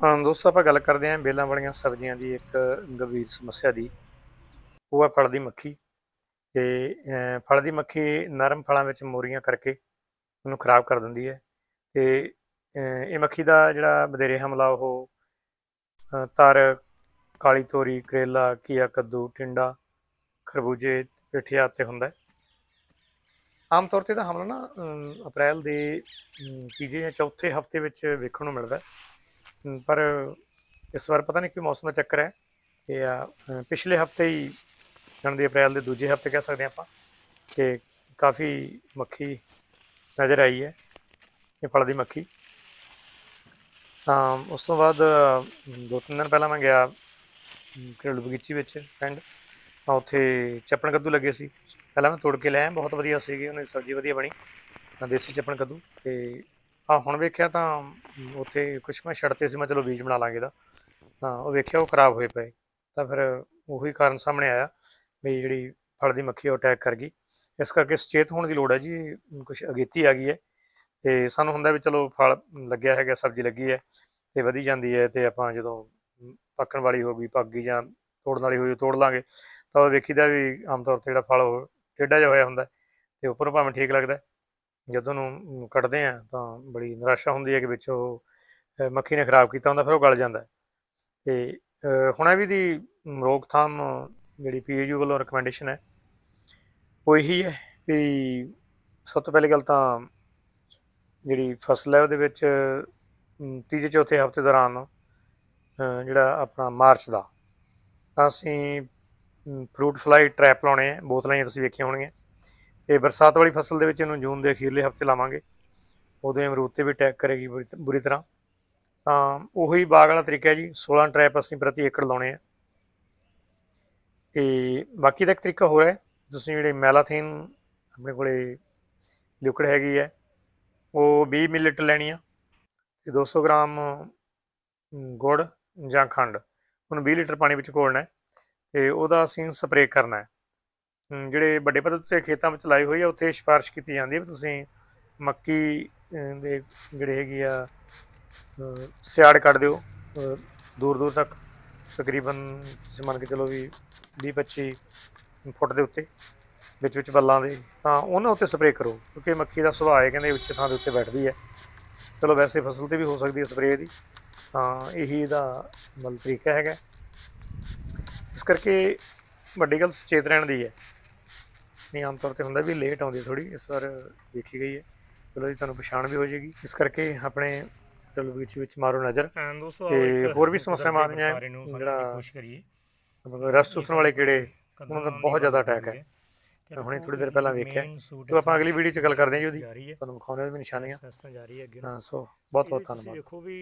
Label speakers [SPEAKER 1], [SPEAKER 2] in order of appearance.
[SPEAKER 1] ਦੋਸਤੋ ਆਪਾਂ ਗੱਲ ਕਰਦੇ ਹਾਂ ਬੇਲਾਂ ਵਾਲੀਆਂ ਸਬਜ਼ੀਆਂ ਦੀ ਇੱਕ ਗੰਭੀਰ ਸਮੱਸਿਆ ਦੀ। ਉਹ ਹੈ ਫਲ ਦੀ ਮੱਖੀ ਤੇ ਫਲ ਦੀ ਮੱਖੀ ਨਰਮ ਫਲਾਂ ਵਿੱਚ ਮੋਰੀਆਂ ਕਰਕੇ ਉਹਨੂੰ ਖਰਾਬ ਕਰ ਦਿੰਦੀ ਹੈ ਤੇ ਇਹ ਮੱਖੀ ਦਾ ਜਿਹੜਾ ਵਧੇਰੇ ਹਮਲਾ ਉਹ ਅਹ, ਤਰ ਕਾਲੀ ਤੋਰੀ ਕਰੇਲਾ ਘੀਆ ਕੱਦੂ ਟਿੰਡਾ ਖਰਬੂਜੇ ਪੇਠਿਆਂ ਤੇ ਹੁੰਦਾ ਆਮ ਤੌਰ ਤੇ ਤਾਂ ਹਮਲਾ ਨਾ ਅਪ੍ਰੈਲ ਦੇ ਤੀਜੇ ਜਾਂ ਚੌਥੇ ਹਫ਼ਤੇ ਵਿੱਚ ਵੇਖਣ ਨੂੰ ਮਿਲਦਾ ਹੈ। ਪਰ ਇਸ ਵਾਰ ਪਤਾ ਨਹੀਂ ਕਿ ਮੌਸਮ ਦਾ ਚੱਕਰ ਹੈ। ਇਹ ਪਿਛਲੇ ਹਫ਼ਤੇ ਹੀ ਜਾਣ ਦੇ ਅਪ੍ਰੈਲ ਦੇ ਦੂਜੇ ਹਫ਼ਤੇ ਕਹਿ ਸਕਦੇ ਹਾਂ ਆਪਾਂ ਕਿ ਕਾਫੀ ਮੱਖੀ ਨਜ਼ਰ ਆਈ ਹੈ, ਇਹ ਫਲ ਦੀ ਮੱਖੀ। ਤਾਂ ਉਸ ਤੋਂ ਬਾਅਦ ਦੋ ਤਿੰਨ ਦਿਨ ਪਹਿਲਾਂ ਮੈਂ ਗਿਆ ਘਰੇਲੂ ਬਗੀਚੀ ਵਿੱਚ ਪਿੰਡ। ਤਾਂ ਉੱਥੇ ਚੱਪਣ ਕੱਦੂ ਲੱਗੇ ਸੀ। ਪਹਿਲਾਂ ਮੈਂ ਤੋੜ ਕੇ ਲਿਆਇਆ ਬਹੁਤ ਵਧੀਆ ਸੀਗੇ ਉਹਨਾਂ ਦੀ ਸਬਜ਼ੀ ਵਧੀਆ ਬਣੀ। ਦੇਸੀ ਚੱਪਣ ਕੱਦੂ ਤੇ ਆ ਹੁਣ ਵੇਖਿਆ ਤਾਂ ਉੱਥੇ ਕੁਛ ਮੈਂ ਛੱਡਤੇ ਸੀ, ਮੈਂ ਚਲੋ ਬੀਜ ਬਣਾ ਲਾਂਗੇ ਦਾ ਤਾਂ ਉਹ ਵੇਖਿਆ, ਉਹ ਖਰਾਬ ਹੋਏ ਪਏ। ਤਾਂ ਫਿਰ ਉਹੀ ਕਾਰਨ ਸਾਹਮਣੇ ਆਇਆ ਵੀ ਜਿਹੜੀ ਫਲ ਦੀ ਮੱਖੀ ਉਹ ਅਟੈਕ ਕਰ ਗਈ। ਇਸ ਕਰਕੇ ਸੁਚੇਤ ਹੋਣ ਦੀ ਲੋੜ ਹੈ ਜੀ ਕੁਝ ਅਗੇਤੀ ਆ ਗਈ ਹੈ। ਤੇ ਸਾਨੂੰ ਹੁੰਦਾ ਵੀ ਚਲੋ ਫਲ ਲੱਗਿਆ ਹੈਗਾ, ਸਬਜ਼ੀ ਲੱਗੀ ਹੈ ਤੇ ਵਧੀ ਜਾਂਦੀ ਹੈ ਤੇ ਆਪਾਂ ਜਦੋਂ ਪੱਕਣ ਵਾਲੀ ਹੋ ਗਈ, ਪੱਕ ਗਈ ਜਾਂ ਤੋੜਨ ਵਾਲੀ ਹੋਈ, ਉਹ ਤੋੜ ਲਾਂਗੇ। ਤਾਂ ਉਹ ਵੇਖੀਦਾ ਵੀ ਆਮ ਤੌਰ ਤੇ ਜਿਹੜਾ ਫਲ ਉਹ ਟੇਢਾ ਜਿਹਾ ਹੋਇਆ ਹੁੰਦਾ ਹੈ ਤੇ ਉੱਪਰੋਂ ਭਾਵੇਂ ਠੀਕ ਲੱਗਦਾ ਜਦੋਂ ਨੂੰ ਕੱਢਦੇ ਆ ਤਾਂ ਬੜੀ ਨਿਰਾਸ਼ਾ ਹੁੰਦੀ ਹੈ ਕਿ ਵਿੱਚ ਉਹ ਮੱਖੀ ਨੇ ਖਰਾਬ ਕੀਤਾ ਹੁੰਦਾ, ਫਿਰ ਉਹ ਗਲ ਜਾਂਦਾ ਹੈ। ਤੇ ਹੁਣ ਇਹ ਵੀ ਦੀ ਰੋਕਥਾਮ ਜਿਹੜੀ ਪੀਏਯੂ ਵੱਲੋਂ ਰეკਮੈਂਡੇਸ਼ਨ ਹੈ, ਉਹ ਇਹੀ ਹੈ ਵੀ ਸਭ ਤੋਂ ਪਹਿਲੀ ਗੱਲ ਤਾਂ ਜਿਹੜੀ ਫਸਲ ਹੈ ਉਹਦੇ ਵਿੱਚ ਤੀਜੇ ਚੌਥੇ ਹਫ਼ਤੇ ਦੌਰਾਨ ਜਿਹੜਾ ਆਪਣਾ ਮਾਰਚ ਦਾ, ਤਾਂ ਅਸੀਂ ਫਰੂਟ ਫਲਾਈ ਟ੍ਰੈਪ ਲਾਉਣੇ ਆ ਬੋਤਲਾਂ ਹੀ ਤੁਸੀਂ ਵੇਖੀਆਂ ਹੋਣਗੀਆਂ ਤੇ ਬਰਸਾਤ ਵਾਲੀ ਫਸਲ ਦੇ ਵਿੱਚ ਇਹਨੂੰ ਜੂਨ ਦੇ ਅਖੀਰਲੇ ਹਫ਼ਤੇ ਲਾਵਾਂਗੇ। ਉਦੋਂ ਇਹ ਅਮਰੂਦ ਤੇ ਵੀ ਅਟੈਕ ਕਰੇਗੀ ਬੁਰੀ ਤ- ਬੁਰੀ ਤਰ੍ਹਾਂ। ਤਾਂ ਉਹੀ ਬਾਗ ਵਾਲਾ ਤਰੀਕਾ ਹੈ ਜੀ 16 ਟ੍ਰੈਪ ਅਸੀਂ ਪ੍ਰਤੀ ਏਕੜ ਲਾਉਣੇ ਆ। ਤੇ ਬਾਕੀ ਦਾ ਇੱਕ ਤਰੀਕਾ ਹੋਰ ਹੈ, ਤੁਸੀਂ ਜਿਹੜੇ ਮੈਲਾਥੀਨ ਆਪਣੇ ਕੋਲੇ ਲਿਕੁਇਡ ਹੈਗੀ ਹੈ, ਉਹ 20 ਮਿਲੀਲੀਟਰ ਲੈਣੀ ਆ ਤੇ 200 ਗ੍ਰਾਮ ਗੁੜ ਜਾਂ ਖੰਡ। ਉਹਨੂੰ 20 ਲੀਟਰ ਪਾਣੀ ਵਿੱਚ ਘੋਲਣਾ ਹੈ ਤੇ ਉਹਦਾ ਅਸੀਂ ਸਪਰੇਅ ਕਰਨਾ ਹੈ। ਜਿਹੜੇ ਵੱਡੇ ਪੱਧਰ ਤੇ ਖੇਤਾਂ ਵਿੱਚ ਲਾਈ ਹੋਈ ਆ, ਉੱਥੇ ਸਿਫਾਰਿਸ਼ ਕੀਤੀ ਜਾਂਦੀ ਹੈ ਵੀ ਤੁਸੀਂ ਮੱਕੀ ਦੇ ਜਿਹੜੇ ਹੈਗੇ ਆ ਸਿਆੜ ਕੱਢ ਦਿਓ ਦੂਰ ਦੂਰ ਤੱਕ, ਤਕਰੀਬਨ ਤੁਸੀਂ ਮੰਨ ਕੇ ਚਲੋ ਵੀ 20 25 ਫੁੱਟ ਦੇ ਉੱਤੇ, ਵਿੱਚ ਵਿੱਚ ਬੱਲਾਂ ਦੇ, ਤਾਂ ਉਹਨਾਂ ਉੱਤੇ ਸਪਰੇਅ ਕਰੋ, ਕਿਉਂਕਿ ਮੱਖੀ ਦਾ ਸੁਭਾਅ ਹੈ ਕਹਿੰਦੇ ਉੱਚੇ ਥਾਂ ਦੇ ਉੱਤੇ ਬੈਠਦੀ ਹੈ। ਚਲੋ ਵੈਸੇ ਫਸਲ ਤੇ ਵੀ ਹੋ ਸਕਦੀ ਹੈ ਸਪਰੇਅ ਦੀ, ਤਾਂ ਇਹੀ ਇਹਦਾ ਮਤਲਬ ਤਰੀਕਾ ਹੈਗਾ। ਇਸ ਕਰਕੇ ਵੱਡੀ ਗੱਲ ਸੁਚੇਤ ਰਹਿਣ ਦੀ ਹੈ। ਨਹੀਂ ਆਮ ਤੌਰ ਤੇ ਹੁੰਦਾ ਵੀ ਲੇਟ ਆਉਂਦੀ ਥੋੜੀ ਇਸ ਵਾਰ ਵੇਖੀ ਗਈ ਹੈ। ਚਲੋ ਜੀ ਤੁਹਾਨੂੰ ਪਛਾਣ ਵੀ ਹੋ ਜਾਏਗੀ। ਇਸ ਕਰਕੇ ਆਪਣੇ ਚਲੋ ਵਿੱਚ ਵਿੱਚ ਮਾਰੋ ਨਜ਼ਰ
[SPEAKER 2] ਦੋਸਤੋ
[SPEAKER 1] ਤੇ ਹੋਰ ਵੀ ਸਮੱਸਿਆਵਾਂ ਆ ਰਹੀਆਂ। ਜਿਹੜਾ
[SPEAKER 2] ਕੋਸ਼ਿਸ਼ ਕਰੀਏ।
[SPEAKER 1] ਰਸ ਚੂਸਣ ਵਾਲੇ ਕੀੜੇ ਉਹਨਾਂ ਦਾ ਬਹੁਤ ਜ਼ਿਆਦਾ ਅਟੈਕ ਹੈ। ਹੁਣੇ ਥੋੜੀ ਦੇਰ ਪਹਿਲਾਂ ਵੇਖਿਆ। ਤੇ ਆਪਾਂ ਅਗਲੀ ਵੀਡੀਓ 'ਚ ਗੱਲ ਕਰਦੇ ਹਾਂ ਜੀ ਉਹਦੀ। ਤੁਹਾਨੂੰ ਹਾਂ ਉਹਦੀ ਨਿਸ਼ਾਨੀਆਂ।
[SPEAKER 2] ਹੈ ਅੱਗੇ
[SPEAKER 1] ਹਾਂ ਸੋ ਬਹੁਤ ਬਹੁਤ ਧੰਨਵਾਦ।
[SPEAKER 2] ਦੇਖੋ ਵੀ